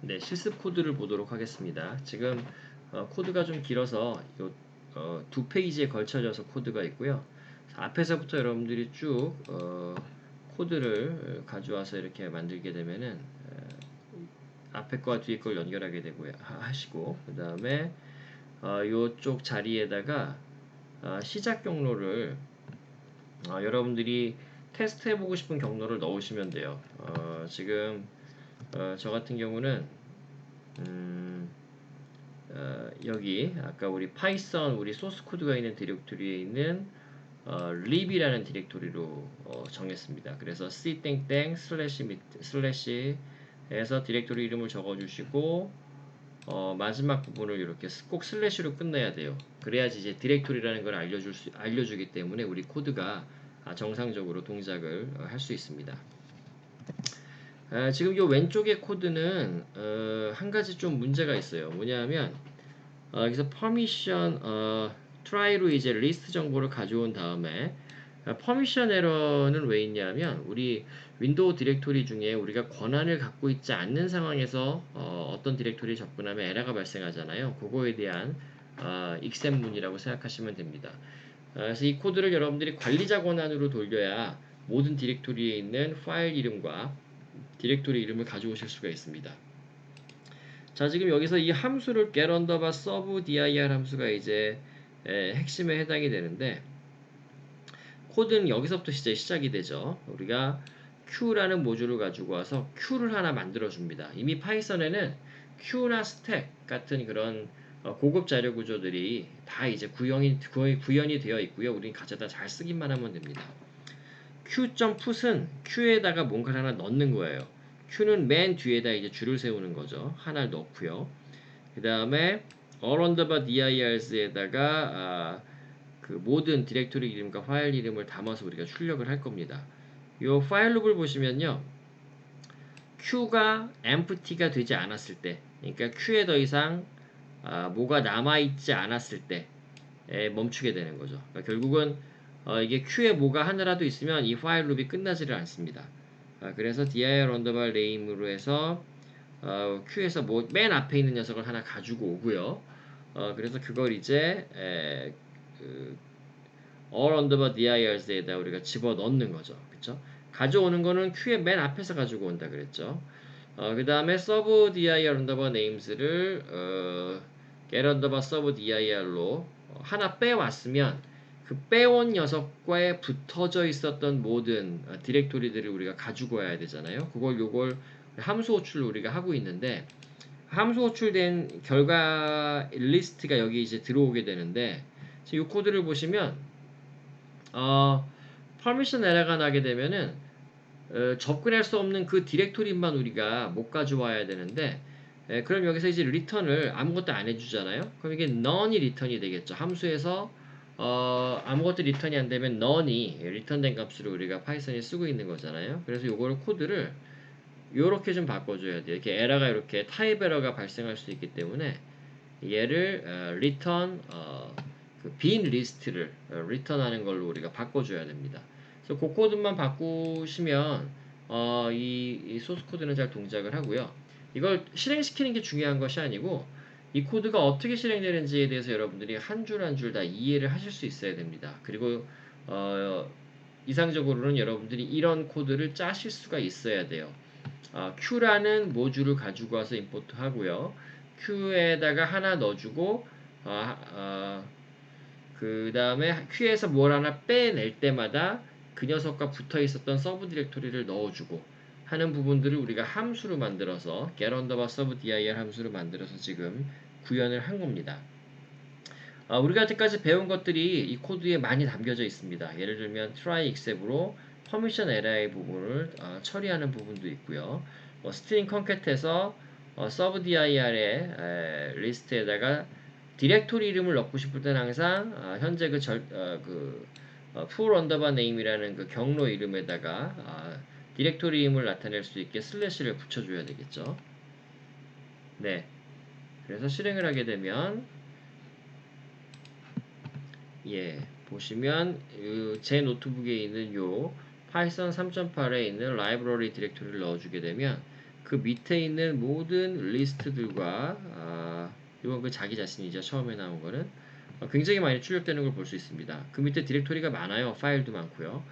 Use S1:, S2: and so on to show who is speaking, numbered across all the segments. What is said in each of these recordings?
S1: 네, 실습 코드를 보도록 하겠습니다. 지금 어, 코드가 좀 길어서 요, 어, 두 페이지에 걸쳐져서 코드가 있고요. 앞에서부터 여러분들이 쭉 어, 코드를 가져와서 이렇게 만들게 되면은 어, 앞에 거와 뒤에 걸 연결하게 되고 하시고 그 다음에 어, 요쪽 자리에다가 어, 시작 경로를 어, 여러분들이 테스트 해보고 싶은 경로를 넣으시면 돼요. 어, 지금 어, 저 같은 경우는 음, 어, 여기 아까 우리 파이썬 우리 소스 코드가 있는 디렉토리에 있는 어, lib이라는 디렉토리로 어, 정했습니다. 그래서 c 땡땡 슬래시 밑 슬래시에서 디렉토리 이름을 적어주시고 어, 마지막 부분을 이렇게 꼭 슬래시로 끝내야 돼요. 그래야지 이제 디렉토리라는 걸 알려줄 수, 알려주기 때문에 우리 코드가 아, 정상적으로 동작을 어, 할수 있습니다. 아, 지금 이 왼쪽의 코드는 어, 한 가지 좀 문제가 있어요. 뭐냐면 어, 여기서 permission 어, try로 이제 리스트 정보를 가져온 다음에 퍼미션 에러는 왜 있냐면 우리 윈도우 디렉토리 중에 우리가 권한을 갖고 있지 않는 상황에서 어, 떤 디렉토리에 접근하면 에러가 발생하잖아요. 그거에 대한 어, 익셈문이라고 생각하시면 됩니다. 어, 그래서 이 코드를 여러분들이 관리자 권한으로 돌려야 모든 디렉토리에 있는 파일 이름과 디렉토리 이름을 가져오실 수가 있습니다. 자 지금 여기서 이 함수를 get underbar sub dir 함수가 이제 에, 핵심에 해당이 되는데 코드는 여기서부터 이제 시작이 되죠. 우리가 Q라는 모듈을 가지고 와서 Q를 하나 만들어 줍니다. 이미 파이썬에는 Q나 스택 같은 그런 어, 고급 자료 구조들이 다 이제 구현이, 구현이 되어 있고요. 우리는 가져다 잘 쓰기만 하면 됩니다. Q.put은 Q에다가 뭔가를 하나 넣는 거예요. Q는 맨 뒤에다 이제 줄을 세우는 거죠. 하나를 넣고요. 그 다음에 all underbar dirs에다가 아, 그 모든 디렉토리 이름과 파일 이름을 담아서 우리가 출력을 할 겁니다. 이 파일 룹을 보시면요. Q가 empty가 되지 않았을 때, 그러니까 Q에 더 이상 아, 뭐가 남아있지 않았을 때 멈추게 되는 거죠. 그러니까 결국은 어, 이게 Q에 뭐가 하나라도 있으면 이 파일 룹이 끝나지를 않습니다. 아, 그래서 dir underbar name으로 해서 어, Q에서 뭐 맨 앞에 있는 녀석을 하나 가지고 오고요. 어, 그래서 그걸 이제 에, 그 all underbar dirs에다 우리가 집어 넣는 거죠. 그쵸? 가져오는 거는 Q의 맨 앞에서 가지고 온다 그랬죠. 어, 그 다음에 sub dir underbar names를 어, get underbar sub dir로 하나 빼왔으면 그 빼온 녀석과에 붙어져 있었던 모든 어, 디렉토리들을 우리가 가지고 와야 되잖아요. 그걸 요걸 함수 호출을 우리가 하고 있는데 함수 호출된 결과 리스트가 여기 이제 들어오게 되는데 이 코드를 보시면 어, 퍼미션 에러가 나게 되면은 어, 접근할 수 없는 그 디렉토리만 우리가 못 가져와야 되는데 에, 그럼 여기서 이제 리턴을 아무것도 안 해주잖아요. 그럼 이게 none이 리턴이 되겠죠. 함수에서 어, 아무것도 리턴이 안 되면 none이 리턴된 값으로 우리가 파이썬이 쓰고 있는 거잖아요. 그래서 이거를 코드를 이렇게 좀 바꿔줘야 돼요. 이렇게 에러가 이렇게 타입 에러가 발생할 수 있기 때문에 얘를 어, return 어, 그 빈 리스트를 어, 리턴하는 걸로 우리가 바꿔줘야 됩니다. 그래서 그 코드만 바꾸시면 어, 이, 이 소스 코드는 잘 동작을 하고요. 이걸 실행시키는 게 중요한 것이 아니고 이 코드가 어떻게 실행되는지에 대해서 여러분들이 한 줄 한 줄 다 이해를 하실 수 있어야 됩니다. 그리고 어, 이상적으로는 여러분들이 이런 코드를 짜실 수가 있어야 돼요. 어, Q라는 모듈을 가지고 와서 임포트 하고요. Q에다가 하나 넣어주고 어, 어, 그 다음에 Q에서 뭘 하나 빼낼 때마다 그 녀석과 붙어 있었던 서브 디렉토리를 넣어주고 하는 부분들을 우리가 함수로 만들어서 get underbar sub dir 함수로 만들어서 지금 구현을 한 겁니다. 어, 우리가 여태까지 배운 것들이 이 코드에 많이 담겨져 있습니다. 예를 들면 try except로 퍼미션 에러의 부분을 어, 처리하는 부분도 있고요. 어, string concate에서 어, sub dir의 에, 리스트에다가 디렉토리 이름을 넣고 싶을 때는 항상 어, 현재 그, 절, 어, 그 어, full underbar name이라는 그 경로 이름에다가 어, 디렉토리 이름을 나타낼 수 있게 슬래시를 붙여줘야 되겠죠. 네. 그래서 실행을 하게 되면 예 보시면 제 노트북에 있는 요 파이썬 3.8에 있는 라이브러리 디렉토리를 넣어주게 되면 그 밑에 있는 모든 리스트들과 아, 이건 그 자기 자신이죠. 처음에 나온 거는 어, 굉장히 많이 출력되는 걸 볼 수 있습니다. 그 밑에 디렉토리가 많아요. 파일도 많고요.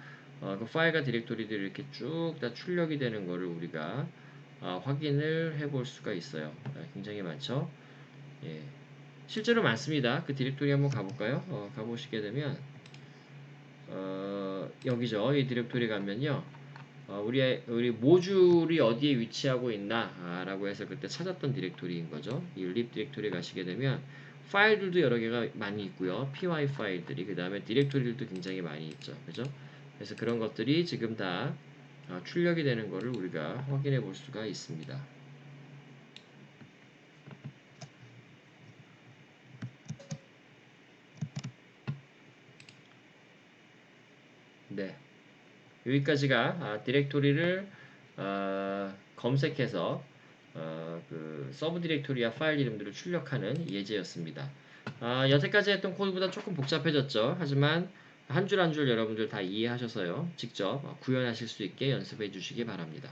S1: 어, 그 파일과 디렉토리들이 이렇게 쭉 다 출력이 되는 거를 우리가 어, 확인을 해 볼 수가 있어요. 어, 굉장히 많죠. 예. 실제로 많습니다. 그 디렉토리 한번 가볼까요? 어, 가보시게 되면 어, 여기죠. 이 디렉토리 가면요. 어, 우리 우리 모듈이 어디에 위치하고 있나라고 해서 그때 찾았던 디렉토리인 거죠. 이 lib 디렉토리 가시게 되면 파일들도 여러 개가 많이 있고요. py 파일들이 그 다음에 디렉토리들도 굉장히 많이 있죠. 그죠? 그래서 그런 것들이 지금 다 어, 출력이 되는 거를 우리가 확인해 볼 수가 있습니다. 네. 여기까지가 아, 디렉토리를 어, 검색해서 어, 그 서브 디렉토리와 파일 이름들을 출력하는 예제였습니다. 아, 여태까지 했던 코드보다 조금 복잡해졌죠. 하지만 한 줄 한줄 여러분들 다 이해하셔서요. 직접 구현하실 수 있게 연습해 주시기 바랍니다.